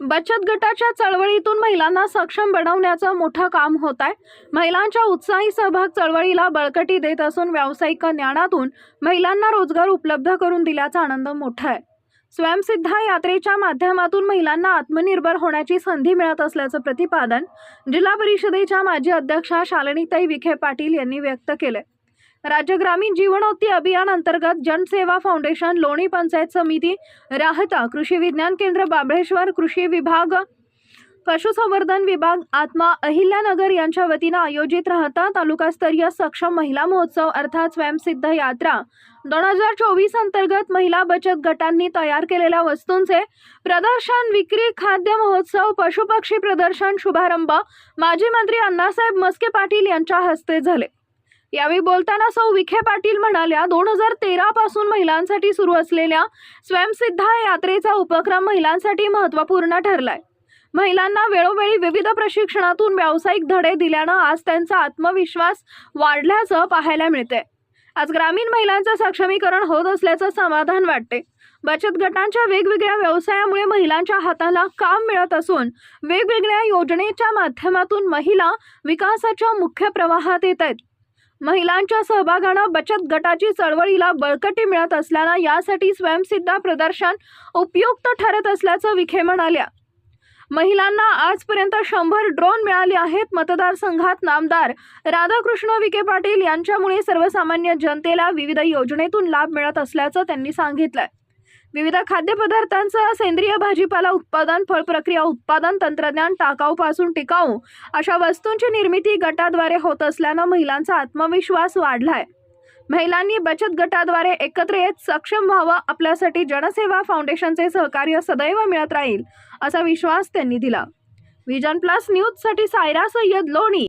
बचत गटाच्या चळवळीतून महिलांना सक्षम बनवण्याचं मोठं काम होत आहे. महिलांच्या उत्साही सहभाग चळवळीला बळकटी देत असून व्यावसायिक ज्ञानातून महिलांना रोजगार उपलब्ध करून दिल्याचा आनंद मोठा आहे. स्वयंसिद्धा यात्रेच्या माध्यमातून महिलांना आत्मनिर्भर होण्याची संधी मिळत असल्याचं प्रतिपादन जिल्हा परिषदेच्या माजी अध्यक्षा शालिनीताई विखे पाटील यांनी व्यक्त केले राज्य ग्रामीण जीवनोत्ती अभियान अंतर्गत जनसेवा फाउंडेशन लोणी पंचायत समिती राहता कृषी विज्ञान केंद्र बाबळेश्वर कृषी विभाग पशुसंवर्धन विभाग आत्मा अहिल्यानगर यांच्या वतीनं आयोजित राहता तालुकास्तरीय सक्षम महिला महोत्सव अर्थात स्वयंसिद्ध यात्रा. दोन हजार चोवीस अंतर्गत महिला बचत गटांनी तयार केलेल्या वस्तूंचे प्रदर्शन विक्री खाद्य महोत्सव पशुपक्षी प्रदर्शन शुभारंभ माजी मंत्री अण्णासाहेब मस्के पाटील यांच्या हस्ते झाले. यावेळी बोलताना सौ विखे पाटील म्हणाल्या दोन हजार तेरा पासून महिलांसाठी सुरू असलेल्या स्वयंसिद्धा यात्रेचा उपक्रम महिलांसाठी महत्त्वपूर्ण ठरलाय. महिलांना वेळोवेळी विविध प्रशिक्षणातून व्यावसायिक धडे दिल्यानं आज त्यांचा आत्मविश्वास वाढल्याचं पाहायला मिळते आज ग्रामीण महिलांचं सक्षमीकरण होत असल्याचं समाधान वाटते बचत गटांच्या वेगवेगळ्या व्यवसायामुळे महिलांच्या हाताला काम मिळत असून वेगवेगळ्या योजनेच्या माध्यमातून महिला विकासाच्या मुख्य प्रवाहात येत आहेत. महिलांच्या सहभागानं बचत गटाची चळवळीला बळकटी मिळत असल्यानं यासाठी स्वयंसिद्धा प्रदर्शन उपयुक्त ठरत असल्याचं विखे म्हणाल्या. महिलांना आजपर्यंत शंभर ड्रोन मिळाले आहेत. मतदारसंघात नामदार राधाकृष्ण विखे पाटील यांच्यामुळे सर्वसामान्य जनतेला विविध योजनेतून लाभ मिळत असल्याचं त्यांनी सांगितलंय. विविध खाद्यपदार्थांचं सेंद्रिय भाजीपाला उत्पादन फळप्रक्रिया उत्पादन तंत्रज्ञान टाकाऊपासून टिकाऊ अशा वस्तूंची निर्मिती गटाद्वारे होत असल्यानं महिलांचा आत्मविश्वास वाढलाय. महिलांनी बचत गटाद्वारे एकत्र येत सक्षम व्हावं आपल्यासाठी जनसेवा फाउंडेशनचे सहकार्य सदैव मिळत राहील असा विश्वास त्यांनी दिला. विजन प्लस न्यूजसाठी सायरा सय्यद लोणी.